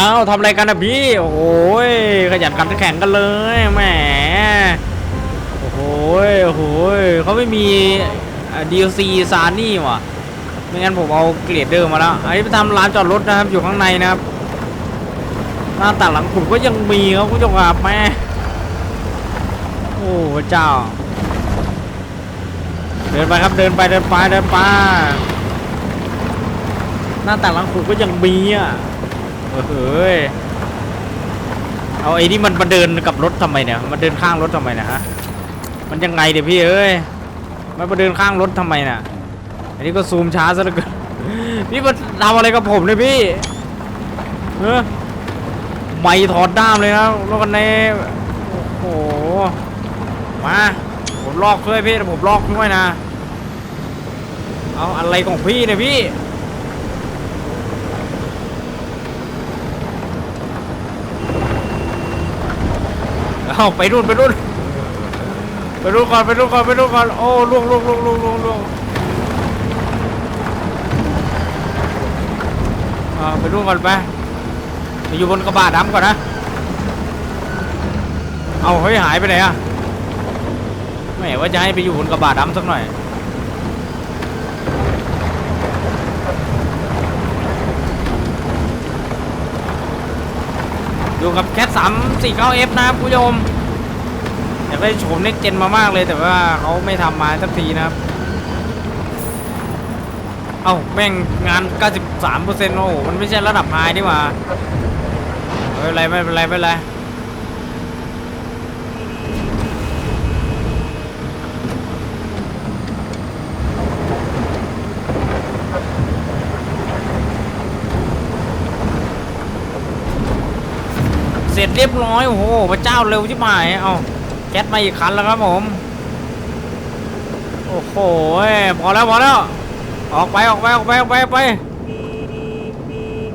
เอาทำอะไรกันนะพี่ โอ้โหยขยันขันแข่งกันเลยแหมโอ้โหยโอ้โหยเขาไม่มีอ่า DLC ซานี่ว่ะไม่งั้นผมเอาเกรดเดอร์มาแล้วอันนี้ไปทำร้านจอดรถนะครับ อยู่ข้างในนะครับหน้าตาหลังขุดก็ยังมีครับคุณผู้ชมครับแม่โอ้พระเจ้า เดินไปครับเดินไปเดินไปเดินไปหน้าตาหลังขุดก็ยังมีอะ เอ้ยเอาไอ้นี่มันมาเดินกับรถทำไมเนี่ยมาเดินข้างรถทำไมนะฮะมันยังไงเดี๋ยวพี่เอ้ยมันมาเดินข้างรถทำไมน่ะ อันนี้ก็ซูมช้าซะเหลือเกินพี่มาทำอะไรกับผมเนี่ยพี่เออไม่ถอดด้ามเลยนะรถกันในโอ้โหมาผมลอกช่วยพี่ผมลอกช่วยนะเอาอะไรของพี่เนี่ยพี่ อาไปรุ่นไปรุ่นไปรุ่นก่อนไปรุ่นก่อนไปรุ่นก่อนโอ้ล่วงล่วงล่วงล่วงล่วงล่วงอ่าไปรุ่นก่อนไปไปอยู่บนกระบะดำก่อนนะเอาเฮ้ยหายไปไหนอะไม่ว่าจะให้ไปอยู่บนกระบะดำสักหน่อย อยู่กับแคทสามสี่เก้าเอฟนะครับคุณผู้ชมอยากได้โฉมเน็กเจนมามากเลยแต่ว่าเขาไม่ทำมาสักทีนะครับ เอ้าแม่งงาน 93%โอ้โหมันไม่ใช่ระดับไฮนี่หว่าไม่เป็นไรไม่เป็นไรไม่เป็นไร สร็จเรียบร้อยโอ้โหพระเจ้าเร็วชิบหายเอาแก๊สมาอีกคันแล้วครับผม โอ้โหพอแล้วพอแล้ว ออกไปออกไปออกไปออกไปไป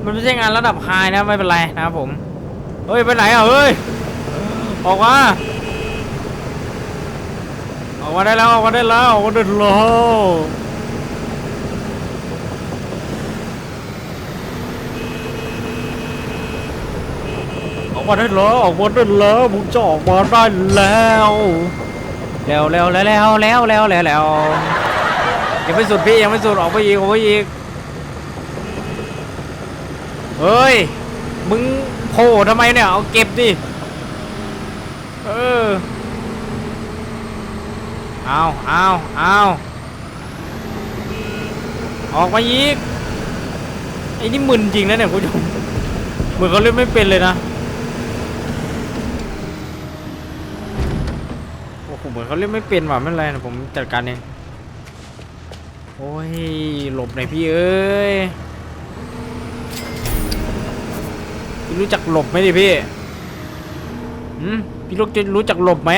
มันไม่ใช่งานระดับไฮนะไม่เป็นไรนะครับผมเฮ้ยไปไหนอะเฮ้ยออกมาออกมาได้แล้วออกมาได้แล้วออกมาได้แล้ว ออกมาได้แล้วออกมาได้แล้วผมจะออกมาได้แล้ว แล้วแล้วแล้วแล้วแล้วแล้วแล้วแล้วยังไม่สุดพี่ยังไม่สุดออกไปอีกออกไปอีกเฮ้ยมึงโผล่ทำไมเนี่ยเอาเก็บดิเออเอาเอาเอาออกมาอีกไอ้นี่มึนจริงนะเนี่ยคุณผู้ชมเหมือนเขาเล่นไม่เป็นเลยนะ โอ้โหเหมือนเขาเล่นไม่เป็นว่ะไม่เป็นไรนะผมจัดการเองโอ้ยหลบหน่อยพี่เอ้ยพี่รู้จักหลบไหมดิพี่หืมพี่รู้จะรู้จักหลบไหม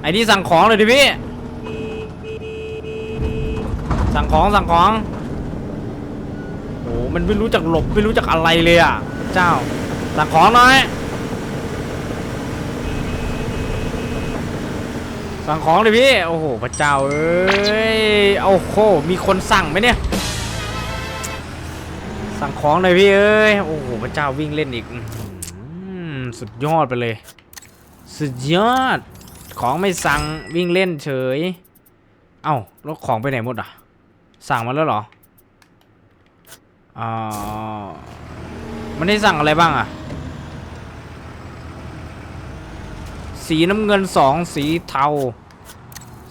ไอ้นี่สั่งของเลยดิพี่ สั่งของสั่งของโอ้มันไม่รู้จักหลบไม่รู้จักอะไรเลยอะ เจ้า สั่งของหน่อย สั่งของเลยพี่ โอ้โหพระเจ้าเอ้ยโอ้โหมีคนสั่งไหมเนี่ย สั่งของหน่อยพี่เอ้ยโอ้โหพระเจ้าวิ่งเล่นอีกสุดยอดไปเลย สุดยอด ของไม่สั่งวิ่งเล่นเฉย เอ้าแล้วของไปไหนหมดอะ สั่งมาแล้วเหรออ่ามันได้สั่งอะไรบ้างอะ สีน้ำเงินสองสีเทา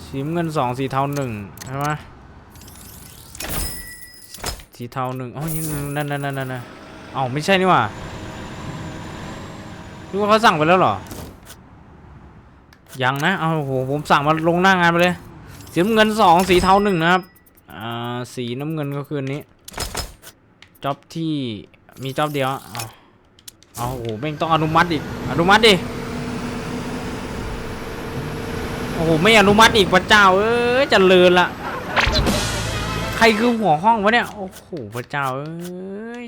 สีน้ำเงินสองสีเทาหนึ่งใช่ไหมสีเทาหนึ่งอ๋อนี่นั่นนั่นนั่นนั่นเอ้าไม่ใช่นี่หว่ารู้ว่าเขาสั่งไปแล้วเหรอ ยังนะ เอาโหผมสั่งมาลงหน้างานไปเลย สีน้ำเงินสองสีเทาหนึ่งนะครับ อ่า สีน้ำเงินก็คือนนี้ จ็อบที่มีจ็อบเดียวอะเอาเอาโอ้โหแม่งต้องอนุมัติอีก อนุมัติดิ โอ้โหไม่อนุมัติอีกพระเจ้าเอ้ยจะเลินละใครคือหัวห้องวะเนี่ยโอ้โหพระเจ้าเอ้ย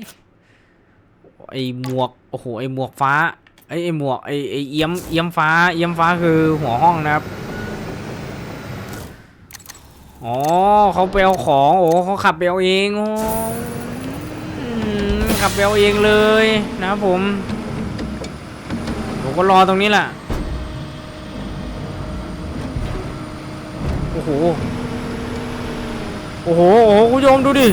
ไอหมวกโอ้โหไอหมวกฟ้าไอไอหมวกไอไอเอี้ยมเอี้ยมฟ้าเอี้ยมฟ้าคือหัวห้องนะครับอ๋อเขาไปเอาของโอ้เขาขับไปเอาเองโอ้ขับไปเอาเองเลยนะครับผมผมก็รอตรงนี้แหละ อ้โห โอ้โห โอ้โหคุณผู้ชมดูดิ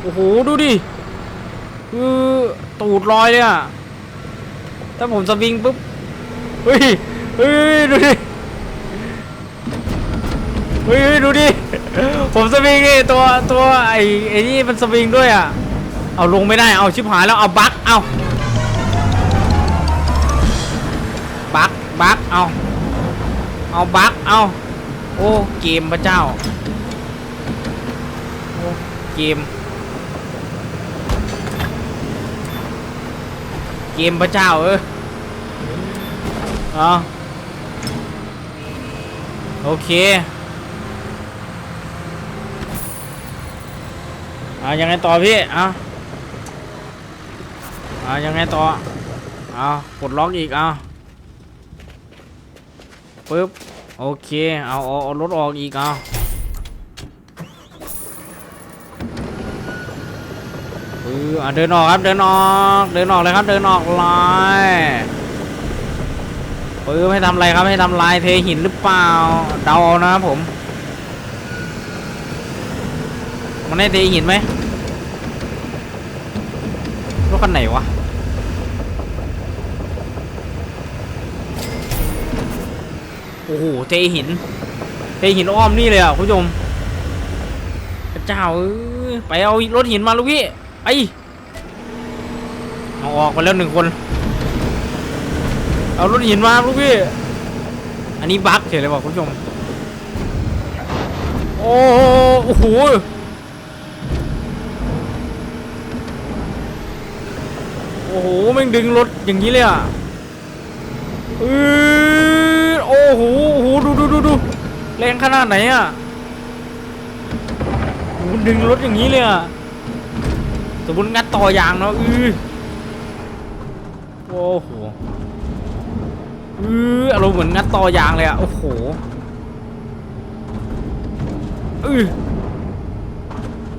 โอ้โห ดูดิ คือตูดลอยเลยอะถ้าผมสวิงปุ๊บ เฮ้ย เฮ้ย ดูดิ เฮ้ย ดูดิ ผมสวิงนี่ตัวตัวไอ้ไอ้นี่มันสวิงด้วยอะเอาลงไม่ได้ เอาชิบหายแล้ว เอาบั๊กเอา บั๊กเอาเอาบั๊กเอาโอ้เกมพระเจ้าโอ้เกม เกมพระเจ้าเออเอาโอเคเอายังไงต่อพี่อาเอายังไงต่อเอาปลดล็อกอีกเอา ปึ๊บโอเคเอาเอาเอารถออกอีกเอาเออเดินออกครับเดินออกเดินออกเลยครับเดินออกเลยปื้มให้ทำอะไรครับให้ทำลายเทหินหรือเปล่าเดาเอานะครับผม มันให้เทหินไหมรถคันไหนวะ อ้โหเทหินเทหินอ้อมนี่เลยอะคุณผู้ชมพระเจ้าเอ้ยไปเอารถหินมาลูกพี่ไปเอาออกไปแล้วหนึ่งคน เอารถหินมาลูกพี่อันนี้บั๊กเฉยเลยว่ะคุณผู้ชมโอ้โอ้โหโอ้โหม่งดึงรถอย่างนี้เลยอะเออโอ้โหโอ้โหดูดูดูดูแรงขนาดไหนอะโอ้โหดึงรถอย่างนี้เลยอะสมมติงัดต่อยางเนาะอือโอ้โหอืออารมณ์เหมือนงัดต่อยางเลยอะโอ้โหอือ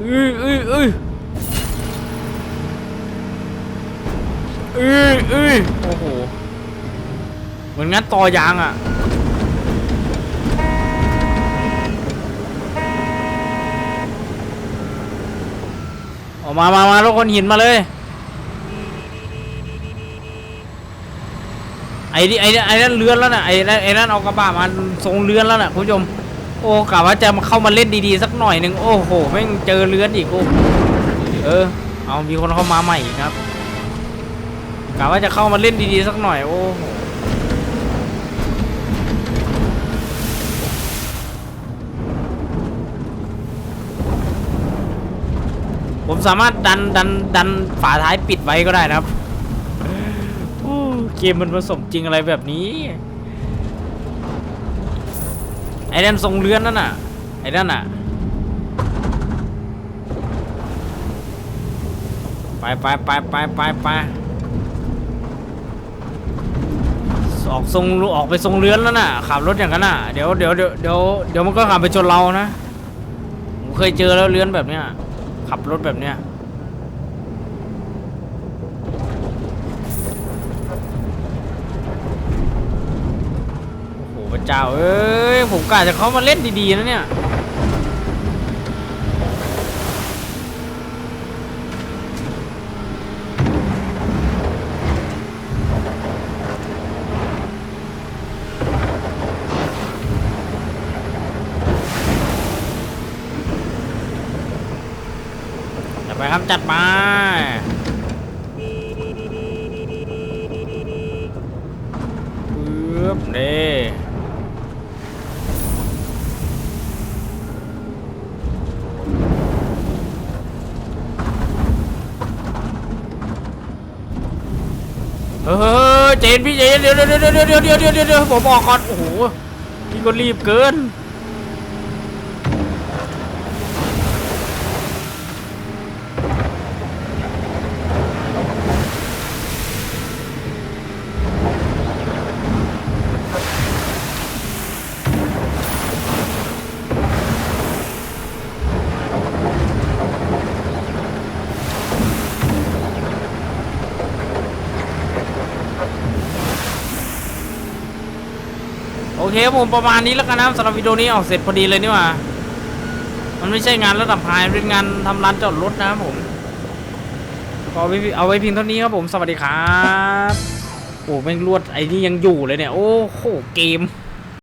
อืออืออืออ้ยเอ้ยโอ้โหเหมือนงัดต่อยางอะ ออกมามามาทุกคนหินมาเลย ไอ้นี่ไอ้ไอ้นั่นเลื้อนแล้วน่ะไอ้นั่นไอ้นั่นเอากระบะมาทรงเลื้อนแล้วน่ะคุณผู้ชม โอ้กะว่าจะมาเข้ามาเล่นดีๆสักหน่อยหนึ่งโอ้โหแม่งเจอเลื้อนอีกโอ้เออ เอามีคนเข้ามาใหม่อีกครับกะว่าจะเข้ามาเล่นดีๆสักหน่อยโอ้โห ผมสามารถดันดันดันฝาท้ายปิดไว้ก็ได้นะครับเกมมันผสมจริงอะไรแบบนี้ ไอ้นั่นทรงเลื้อนนั่นน่ะ ไอ้นั่นน่ะ ไปไปไปไปไปไปออกทรงออกไปทรงเลื้อนแล้วน่ะ ขับรถอย่างนั้นน่ะ เดี๋ยวเดี๋ยวเดี๋ยวเดี๋ยวมันก็ขับไปชนเรานะ ผมเคยเจอแล้วเลื้อนแบบเนี้ย ขับรถแบบเนี้ยโอ้โหพระเจ้าเอ้ยผมกะจะเข้ามาเล่นดีๆนะเนี่ย จัดมา ปึ๊บเด้เฮ้ยเจนพี่เจนเดี๋ยวเดี๋ยวเดี๋ยวเดี๋ยวเดี๋ยวเดี๋ยผมออกก่อน โอ้โห พี่ก็รีบเกิน อเคผมประมาณนี้แล้วกันนะสำหรับวิดีโอนี้ออกเสร็จพอดีเลยนี่ว่า มันไม่ใช่งานระดับพายเป็นงานทำร้านจอดรถนะครับผมก็เอาไว้เอาไว้เพียงเท่านี้ครับผมสวัสดีครับ โอ้แม่งลวดไอ้นี่ยังอยู่เลยเนี่ย โอ้โหเกม